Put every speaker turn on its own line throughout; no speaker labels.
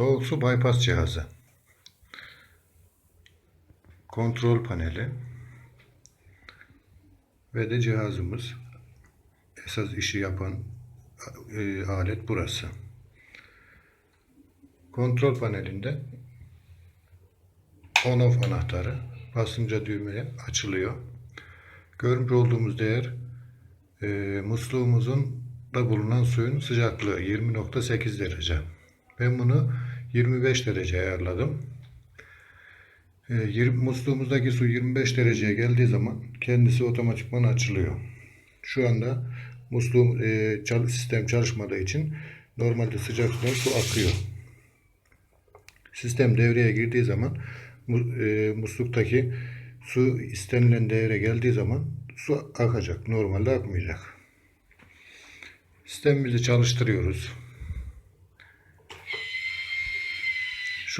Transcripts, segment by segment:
Soğuk su bypass cihazı. Kontrol paneli. Ve de cihazımız. Esas işi yapan e, alet burası. Kontrol panelinde on off anahtarı basınca düğmeye açılıyor. Görmüş olduğumuz değer e, musluğumuzun da bulunan suyun sıcaklığı 20.8 derece. Ben bunu 25 derece ayarladım. E, 20, musluğumuzdaki su 25 dereceye geldiği zaman kendisi otomatikman açılıyor. Şu anda musluğum e, sistem çalışmadığı için normalde sıcak sudan su akıyor. Sistem devreye girdiği zaman e, musluktaki su istenilen değere geldiği zaman su akacak. Normalde akmayacak. Sistemimizi çalıştırıyoruz.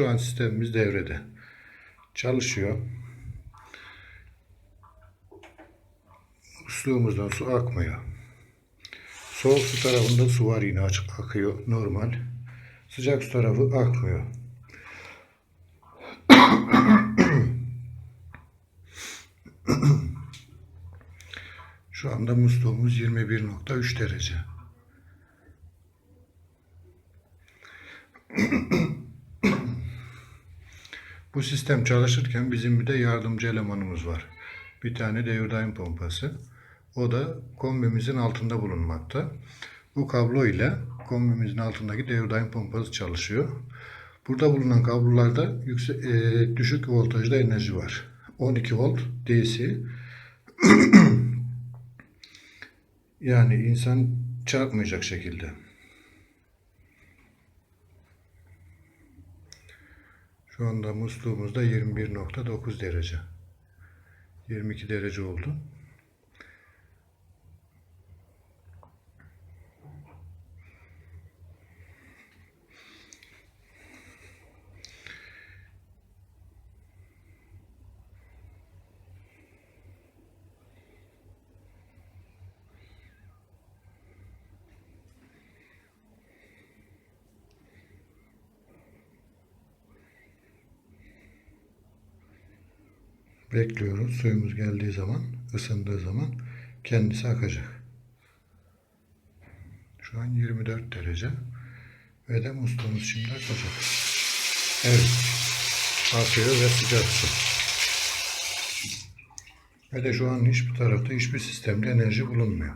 Şu an sistemimiz devrede. Çalışıyor. Musluğumuzdan su akmıyor. Soğuk su tarafında su var yine açık akıyor normal. Sıcak su tarafı akmıyor. Şu anda musluğumuz 21.3 derece. Bu sistem çalışırken bizim bir de yardımcı elemanımız var. Bir tane devir pompası. O da kombimizin altında bulunmakta. Bu kablo ile kombimizin altındaki devir pompası çalışıyor. Burada bulunan kablolarda yüksek, e, düşük voltajda enerji var. 12 volt DC. yani insan çarpmayacak şekilde. Şu anda musluğumuzda 21.9 derece. 22 derece oldu. Bekliyoruz. Suyumuz geldiği zaman, ısındığı zaman kendisi akacak. Şu an 24 derece. Ve de musluğumuz şimdi akacak. Evet. Akıyor ve sıcak su. Ve de şu an hiçbir tarafta hiçbir sistemde enerji bulunmuyor.